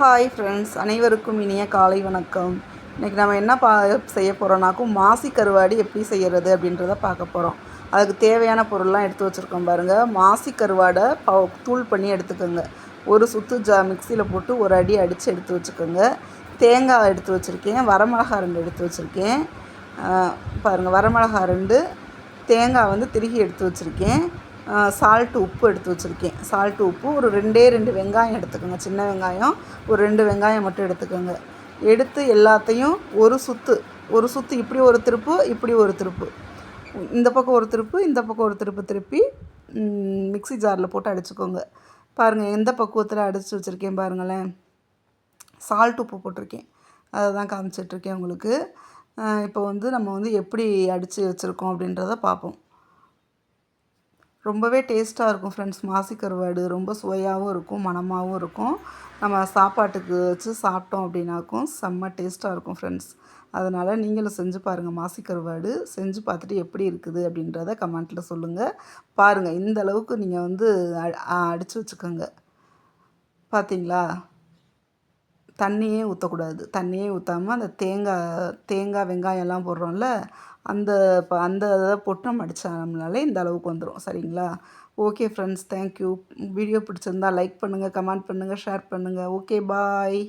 Hi friends அனைவருக்கும் இனிய காலை வணக்கம். இன்றைக்கி நம்ம என்ன பா செய்ய போகிறோம்னாக்கும் மாசி கருவாடு எப்படி செய்கிறது அப்படின்றத பார்க்க போகிறோம் அதுக்கு தேவையான பொருள்லாம் எடுத்து வச்சுருக்கோம் பாருங்கள் மாசி கருவாடை ப தூள் பண்ணி எடுத்துக்கோங்க. ஒரு சுத்து ஜா மிக்சியில் போட்டு ஒரு அடி அடித்து எடுத்து வச்சுக்கோங்க. தேங்காய் எடுத்து வச்சுருக்கேன். வரமிளகா ரெண்டு எடுத்து வச்சுருக்கேன். பாருங்கள் வரமிளகா ரெண்டு. தேங்காய் வந்து திருகி எடுத்து வச்சுருக்கேன். சால்ட்டு உப்பு எடுத்து வச்சுருக்கேன். சால்ட்டு உப்பு ஒரு ரெண்டே ரெண்டு வெங்காயம் எடுத்துக்கோங்க. சின்ன வெங்காயம் ஒரு ரெண்டு வெங்காயம் மட்டும் எடுத்துக்கோங்க. எடுத்து எல்லாத்தையும் ஒரு சுற்று ஒரு சுற்று இப்படி ஒரு திருப்பு இப்படி ஒரு திருப்பு. இந்த பக்கம் ஒரு திருப்பு இந்த பக்கம் ஒரு திருப்பு திருப்பி மிக்சி ஜாரில் போட்டு அடிச்சுக்கோங்க. பாருங்கள் எந்த பக்குவத்தில் அடித்து வச்சுருக்கேன் பாருங்களேன். சால்ட் உப்பு போட்டிருக்கேன். அதை தான் காமிச்சிட்ருக்கேன் உங்களுக்கு. இப்போ வந்து நம்ம வந்து எப்படி அடித்து வச்சுருக்கோம் அப்படின்றத பார்ப்போம். ரொம்பவே டேஸ்ட்டாக இருக்கும் ஃப்ரெண்ட்ஸ் மாசி கருவாடு ரொம்ப சுவையாகவும் இருக்கும் மணமாகவும் இருக்கும். நம்ம சாப்பாட்டுக்கு வச்சு சாப்பிட்டோம் அப்படின்னாக்கும் செம்ம டேஸ்ட்டாக இருக்கும் ஃப்ரெண்ட்ஸ் அதனால் நீங்களும் செஞ்சு பாருங்கள் மாசி கருவாடு செஞ்சு பார்த்துட்டு எப்படி இருக்குது அப்படின்றத கமெண்ட்டில் சொல்லுங்கள் பாருங்கள் இந்த அளவுக்கு நீங்கள் வந்து அடித்து வச்சுக்கோங்க. பார்த்தீங்களா தண்ணியே ஊற்றக்கூடாது தண்ணியே ஊற்றாமல் அந்த தேங்காய் தேங்காய் வெங்காயம்லாம் போடுறோம்ல அந்த இப்போ அந்த இதை போட்டு நம்ம அடித்தோம்னாலே இந்த அளவுக்கு வந்துடும் சரிங்களா? Okay friends thank you video பிடிச்சிருந்தா லைக் பண்ணுங்கள் கமெண்ட் பண்ணுங்கள் ஷேர் பண்ணுங்கள் ஓகே பாய்